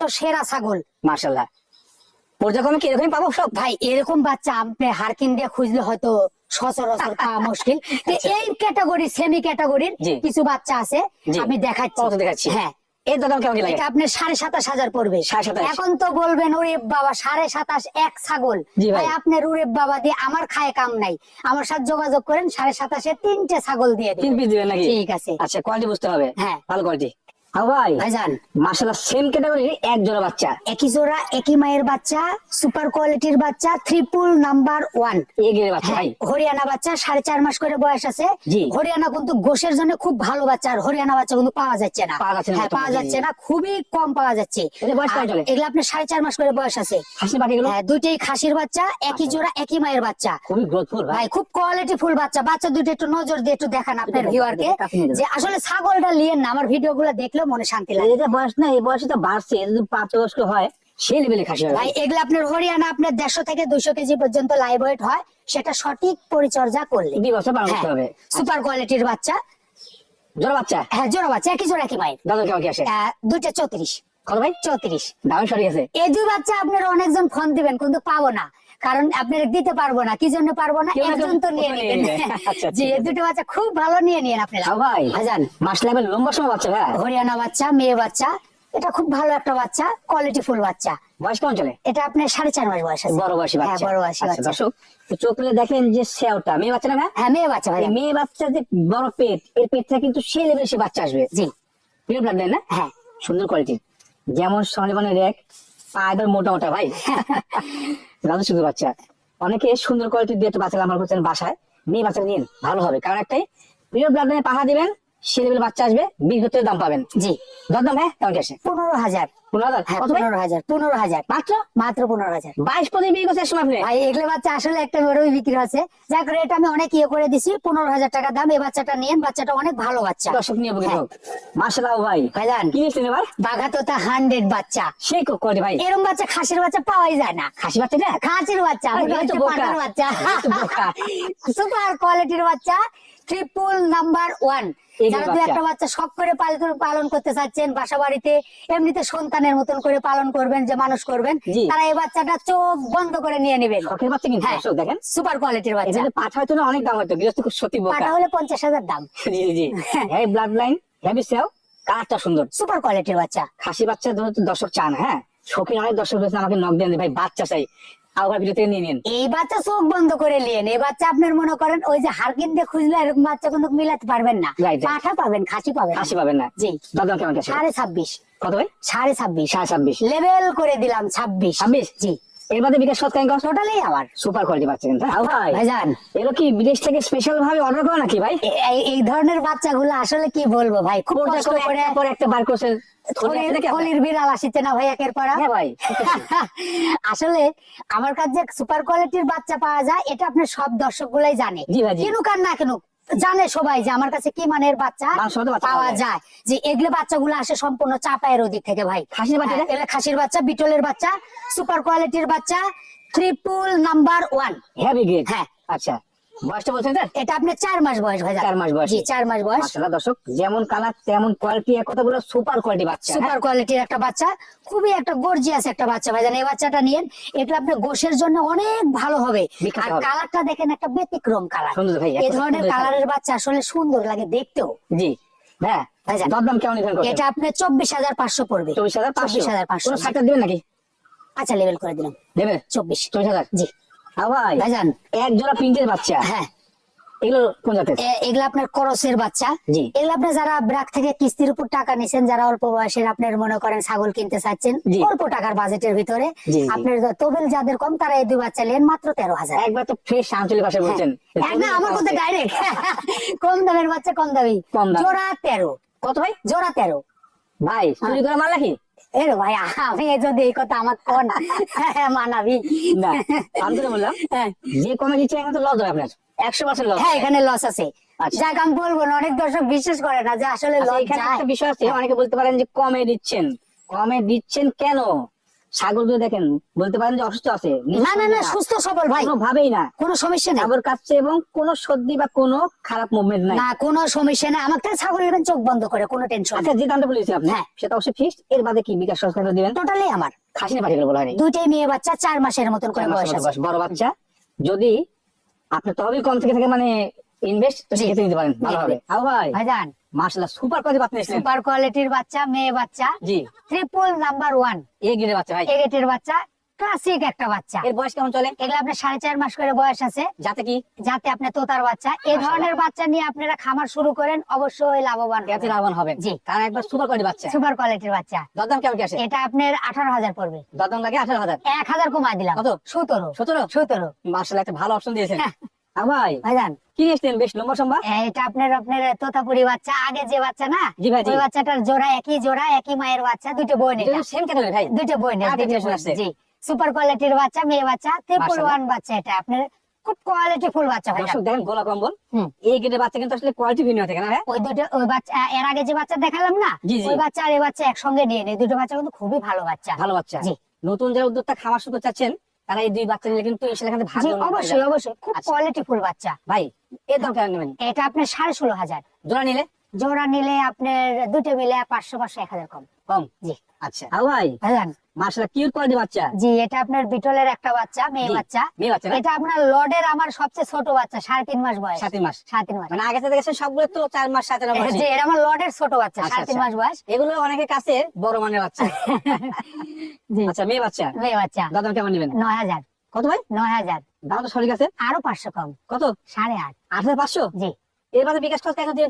তো সেরা ছাগল মার্শাল্লাহ পর্যায়ক্রমে কি এরকমই পাবো? সব ভাই এরকম বাচ্চা আপনি হারকিন দিয়ে খুঁজলে হয়তো সচরাচর পাওয়া মুশকিল। এই ক্যাটাগরি সেমি ক্যাটাগরির আচ্ছা। কিছু বাচ্চা আছে আমি দেখাচ্ছি। কত দেখাচ্ছি। হ্যাঁ। এর দাম কেমন লাগে? এটা সাড়ে সাতাশ হাজার পড়বে। এখন তো বলবেন ওরে বাবা সাড়ে সাতাশ এক ছাগল। ভাই। আপনার ওরে বাবা দিয়ে আমার খায় কাম নাই। আমার সাথে যোগাযোগ করেন সাড়ে সাতাশে তিনটে ছাগল দিয়ে দিন ঠিক আছে। আচ্ছা কোয়ালিটি বুঝতে হবে। হ্যাঁ। ভালো কোয়ালিটি ভাই ভাইজান। সেম ক্যাটাগরির এক জোড়া বাচ্চা। একই জোড়া একই মায়ের বাচ্চা সুপার কোয়ালিটির বাচ্চা ট্রিপুল নাম্বার ওয়ান এ গেলে বাচ্চা হ্যাঁ, ভাই। হরিয়ানা বাচ্চা সাড়ে চার মাস করে বয়স আছে। হরিয়ানা কিন্তু গোশের জন্য খুব ভালো বাচ্চা আর হরিয়ানা বাচ্চা কিন্তু পাওয়া যাচ্ছে না। পাওয়া যাচ্ছে না হ্যাঁ পাওয়া যাচ্ছে না খুবই কম পাওয়া যাচ্ছে? এগুলো আপনার সাড়ে চার মাস করে বয়স আছে। হ্যাঁ দুইটাই খাসির বাচ্চা একই জোড়া একই মায়ের বাচ্চা। খুবই গ্রোথফুল ভাই। খুব কোয়ালিটি ফুল বাচ্চা। বাচ্চা দুটো একটু নজর দিয়ে একটু দেখান আপনার ভিউয়ারকে যে আসলে ছাগলটা লিয়েন না আমার ভিডিও গুলো দেখলেও মনে শান্তি লাগে। এটা বয়স না এই বয়সে তো বাড়ছে যদি প্রাপ্তবয়স্ক হয় সেই লেভেলে খাসি ভাই এগুলো আপনার হরিয়ানা আপনার দেড়শো থেকে দুইশো কেজি পর্যন্ত লাইভ ওয়েট হয় সেটা সঠিক পরিচর্যা করলে। দুই বছর পালন করতে হবে। সুপার কোয়ালিটির বাচ্চা। জোড়া বাচ্চা? হ্যাঁ জোড়া বাচ্চা একই জোড়া একই ভাই। দাদা কেমন কি আসে? দুইটা চৌত্রিশ। কত ভাই চৌত্রিশ। দামে সঠিক আছে এই দুই বাচ্চা আপনার অনেকজন ফোন দিবেন কিন্তু পাবো না। কারণ আপনার দিতে পারব না কি জন্য পারব না একজন তো নিয়ে নেবেন। আচ্ছা, আচ্ছা। জি এই দুটো বাচ্চা খুব ভালো নিয়ে নিয়েন আপনারা। হ্যাঁ ভাই। ভাইজান মাস লাগবে লম্বা সময় বাচ্চা ভাই। হরিয়ানা বাচ্চা মেয়ে বাচ্চা এটা খুব ভালো একটা বাচ্চা কোয়ালিটি ফুল বাচ্চা। বয়স কেমন চলে? এটা আপনার সাড়ে চার মাস বয়স বড় বয়সী হ্যাঁ বাচ্চা। বড় বয়সী আচ্ছা, বাচ্চা। চোখ দেখেন যে সেওটা মেয়ে বাচ্চা না হ্যাঁ মেয়ে বাচ্চা ভাই। মেয়ে বাচ্চা যে বড় পেট এর পেটটা কিন্তু সেই লেভেলে সে বাচ্চা আসবে। জি। প্রিয় ব্লাড না? হ্যাঁ। সুন্দর কোয়ালিটি যেমন সমানে রেক পায়ের মোটা মোটা ভাই। দাদু শুধু বাচ্চা। অনেকে সুন্দর কোয়ালিটি দিয়ে একটা বাচ্চা আমার করছেন বাসায়। মেয়ে বাচ্চা নিন, ভালো হবে। কারণ একটাই প্রিয় ব্লাড পাহা দিবেন সে লেভেল বাচ্চা আসবে বছরের দাম পাবেন। জি দরদাম হ্যাঁ কেমন কি আসে পনেরো হাজার। পনেরো হাজার হ্যাঁ? পনেরো হাজার। পনেরো হাজার। মাত্র? মাত্র পনেরো হাজার। বাইশ পদে বিয়ে করছে সময় আপনি? ভাই এগুলো বাচ্চা আসলে একটা বড়ই বিক্রি আমি অনেক ইয়ে করে দিছি। পনেরো হাজার টাকা দাম। এই বাচ্চাটা নিয়েন। বাচ্চাটা অনেক ভালো বাচ্চা। দর্শক নিয়ে বকে হ্যাঁ। হোক মাসাল্লাহ ভাই। ভাইজান। কি নিয়েছেন এবার? বাঘা হান্ড্রেড বাচ্চা। সেই ভাই? এরম বাচ্চা খাসির বাচ্চা পাওয়াই যায় না। খাসি বাচ্চা না? খাসির বাচ্চা। বাচ্চা। সুপার কোয়ালিটির বাচ্চা। ট্রিপল নাম্বার ওয়ান যারা দু একটা বাচ্চা শখ করে পালন করতে চাচ্ছেন বাসা বাড়িতে এমনিতে সন্তানের মতন করে পালন করবেন যে মানুষ করবেন তারা এই বাচ্চাটা চোখ বন্ধ করে নিয়ে নেবেন। শখের বাচ্চা কিন্তু হ্যাঁ দেখেন। সুপার কোয়ালিটির বাচ্চা। পাঠা হয়তো না অনেক দাম হয়তো গৃহস্থ খুব সত্যি পাটা হলে পঞ্চাশ হাজার দাম। জি জি। হ্যাঁ। ব্লাড লাইন হেভি সেও কালারটা সুন্দর। সুপার কোয়ালিটির বাচ্চা। খাসি বাচ্চা দর্শক চান হ্যাঁ? শৌখিন অনেক দর্শক রয়েছে আমাকে নক দেন ভাই বাচ্চা চাই। আবার ভিডিও থেকে নিয়ে নিন। এই বাচ্চা চোখ বন্ধ করে নিয়েন। এই বাচ্চা আপনার মনে করেন ওই যে হারকিন দিয়ে খুঁজলে এরকম বাচ্চা কিন্তু মিলাতে পারবেন না. পাঠা পাবেন খাসি পাবেন। খাসি পাবেন না। জি। দাদা কেমন সাড়ে ছাব্বিশ। কত ভাই? সাড়ে ছাব্বিশ। সাড়ে ছাব্বিশ। লেভেল করে দিলাম ছাব্বিশ। ছাব্বিশ? জি। এর বাদে বিকাশ সৎ কাহিনী টোটালি আমার সুপার কোয়ালিটি বাচ্চা কিন্তু হ্যাঁ? ভাই। ভাইজান এগুলো কি বিদেশ থেকে স্পেশাল ভাবে অর্ডার করা নাকি ভাই? এই- ধরনের বাচ্চাগুলো আসলে কি বলব ভাই? খুব কষ্ট করে পর একটা বার করছেন? বিড়াল আসিতে না ভাই একের পর? হ্যাঁ ভাই। আসলে আমার কাছে সুপার কোয়ালিটির বাচ্চা পাওয়া যায় এটা আপনার সব দর্শক গুলাই জানে। কিনুক আর না কিনুক জানে সবাই যে আমার কাছে কি মানের বাচ্চা? পাওয়া যায়। যে এগুলো বাচ্চাগুলো আসে সম্পূর্ণ চাপায়ের ওদিক থেকে ভাই। খাসির বাচ্চা হ্যাঁ, এগুলো খাসির বাচ্চা বিটলের বাচ্চা সুপার কোয়ালিটির বাচ্চা ট্রিপল নাম্বার ওয়ান হ্যাঁ। আচ্ছা। বয়সটা বলছেন স্যার? এটা আপনার চার মাস বয়স চার মাস বয়স। জি চার মাস বয়স। মাশাআল্লাহ দর্শক যেমন কালার তেমন কোয়ালিটি এক কথা বলে সুপার কোয়ালিটি বাচ্চা হ্যাঁ? সুপার কোয়ালিটির একটা বাচ্চা খুবই একটা গর্জিয়াস একটা বাচ্চা ভাইজান এই বাচ্চাটা নিয়েন এটা আপনার গোশের জন্য অনেক ভালো হবে। আর কালারটা দেখেন একটা ব্যতিক্রম কালার সুন্দর ভাই, এই ধরনের কালারের বাচ্চা আসলে সুন্দর লাগে দেখতেও। জি হ্যাঁ। দরদাম কেমন এটা আপনার চব্বিশ হাজার পাঁচশো পড়বে। চব্বিশ হাজার পাঁচশো? হাজার পাঁচশো। ষাটটা দিবেন নাকি? আচ্ছা লেভেল করে দিলাম। দেবে চব্বিশ। চব্বিশ হাজার? জি। হ্যাঁ ভাই। ভাইজান। এক জোড়া প্রিন্টের বাচ্চা। হ্যাঁ। এগুলো কোন জাতের? এগুলো আপনার করসের বাচ্চা। জি। এগুলো আপনি যারা ব্রাক থেকে কিস্তির উপর টাকা নিছেন যারা অল্প বয়সের আপনার মনে করেন ছাগল কিনতে চাচ্ছেন অল্প টাকার বাজেটের ভিতরে। আপনার তবিল যাদের কম তারা এই দুই বাচ্চা নেন মাত্র তেরো হাজার। একবার তো ফ্রেশ আঞ্চলিক ভাষায় বলছেন। হ্যাঁ, না আমার কথা ডাইরেক্ট কম দামের বাচ্চা কম দামি। কম দাম। জোড়া তেরো। কত ভাই? জোড়া তেরো। ভাই চুরি করে মাল নাকি? এর ভাই আমি যদি এই কথা আমার কোন। মানাবি। না আমি তো বললাম হ্যাঁ। যে কমে দিচ্ছে এখন তো লস হবে আপনার। একশো পার্সেন্ট লস হ্যাঁ এখানে লস আছে। আচ্ছা। যাক আমি বলব না অনেক দর্শক বিশ্বাস করে না যে আসলে লস এখানে যায়। একটা বিষয় আছে অনেকে বলতে পারেন যে কমে দিচ্ছেন। কমে দিচ্ছেন কেন? ছাগলগুলো দেখেন বলতে পারেন যে অসুস্থ আছে না না না সুস্থ সবল ভাই। কোনো ভাবেই না। কোনো সমস্যা নেই। খাবার কাচ্ছে এবং কোনো সর্দি বা কোনো খারাপ মুভমেন্ট নাই। না কোনো সমস্যা নেই। আমার থেকে ছাগল নেবেন চোখ বন্ধ করে কোনো টেনশন আচ্ছা যে দামটা বলেছি আপনি। হ্যাঁ। সেটা অবশ্যই ফিক্সড এর বাদে কি বিকাশ সরকার দিবেন? টোটালি আমার। খাসি না পাঠিয়ে বলা হয়নি দুইটাই মেয়ে বাচ্চা চার মাসের মতন করে বয়স আছে। বড় বাচ্চা। যদি আপনার তহবিল কম থেকে থাকে মানে ইনভেস্ট তো। সেক্ষেত্রে নিতে পারেন। ভালো হবে। আও ভাই। ভাইজান। সুপার বাচ্চা নিয়েছিলেন সুপার কোয়ালিটির বাচ্চা মেয়ে বাচ্চা। জি। ট্রিপল নাম্বার ওয়ান এই গিরে বাচ্চা ভাই। এগেটের বাচ্চা ক্লাসিক একটা বাচ্চা। এর বয়স কেমন চলে? এগুলো আপনার সাড়ে চার মাস করে বয়স আছে। যাতে কি? যাতে আপনি তোতার বাচ্চা। এই ধরনের বাচ্চা নিয়ে আপনারা খামার শুরু করেন অবশ্যই লাভবান এতে লাভবান হবেন। জি। কারণ একবার সুপার কোয়ালিটি বাচ্চা। সুপার কোয়ালিটির বাচ্চা। দরদাম কেমন কি আসে? এটা আপনার আঠারো হাজার পড়বে। দরদাম লাগে আঠারো হাজার? এক হাজার কমাই দিলাম। কত? সতেরো। সতেরো? সতেরো। মার্শাল একটা ভালো অপশন দিয়েছেন। আও ভাই। ভাইজান। কি নিয়েছিলেন বেশ লম্বা সম্ভব এটা আপনার আপনার তোতাপুরি বাচ্চা আগে যে বাচ্চা না জি ভাই জি। ওই বাচ্চাটার জোড়া একই জোড়া একই মায়ের বাচ্চা দুটো বোন এটা সেম ক্যাটাগরি ভাই। দুটো বোন আর difference আছে। জি। সুপার কোয়ালিটির বাচ্চা মেয়ে বাচ্চা ট্রিপল ওয়ান বাচ্চা এটা। আপনার খুব কোয়ালিটি ফুল বাচ্চা ভাইজান। দর্শক দেখেন গোলা কম্বল। এই গেটের বাচ্চা কিন্তু আসলে কোয়ালিটি ভিন্ন থাকে না ওই দুটো ওই বাচ্চা এর আগে যে বাচ্চা দেখালাম না। ওই বাচ্চা আর এই বাচ্চা একসঙ্গে নিয়ে নেই। দুটো বাচ্চা কিন্তু খুবই ভালো বাচ্চা। ভালো বাচ্চা। জি। নতুন যারা উদ্যোক্তা খামার শুরু চাচ্ছেন তারা এই দুই বাচ্চা নিলে কিন্তু ভালো অবশ্যই অবশ্যই। খুব আচ্ছা। কোয়ালিটি ফুল বাচ্চা। ভাই এর দরকার নেবেন এটা আপনার সাড়ে ষোলো হাজার। জোড়া নিলে? জোড়া নিলে আপনার দুটো মিলে পাঁচশো পাঁচশো এক হাজার কম। কম? জি। আচ্ছা। আও ভাই কিউট কোয়ালিটি বাচ্চা। জি এটা আপনার বিটলের একটা বাচ্চা মেয়ে বাচ্চা। মেয়ে বাচ্চা এটা আপনার লর্ডের আমার সবচেয়ে ছোট বাচ্চা সাড়ে তিন মাস বয়স। সাত মাস। সাড়ে তিন মাস। মানে আগে থেকে গেছে সবগুলো তো চার মাস সাত মাস। জি এটা আমার লর্ডের ছোট বাচ্চা আচ্ছা, আচ্ছা। মাস বয়স। এগুলো অনেকের কাছে বড় মানের বাচ্চা। জি। আচ্ছা মেয়ে বাচ্চা? মেয়ে বাচ্চা। দাম কেমন নেবেন? নয় হাজার। কত ভাই? নয় হাজার। দাম তো সঠিক আছে? আরও পাঁচশো কম। কত? সাড়ে আট। আট হাজার পাঁচশো? জি। এর বাদে বিকাশ এখন দিয়ে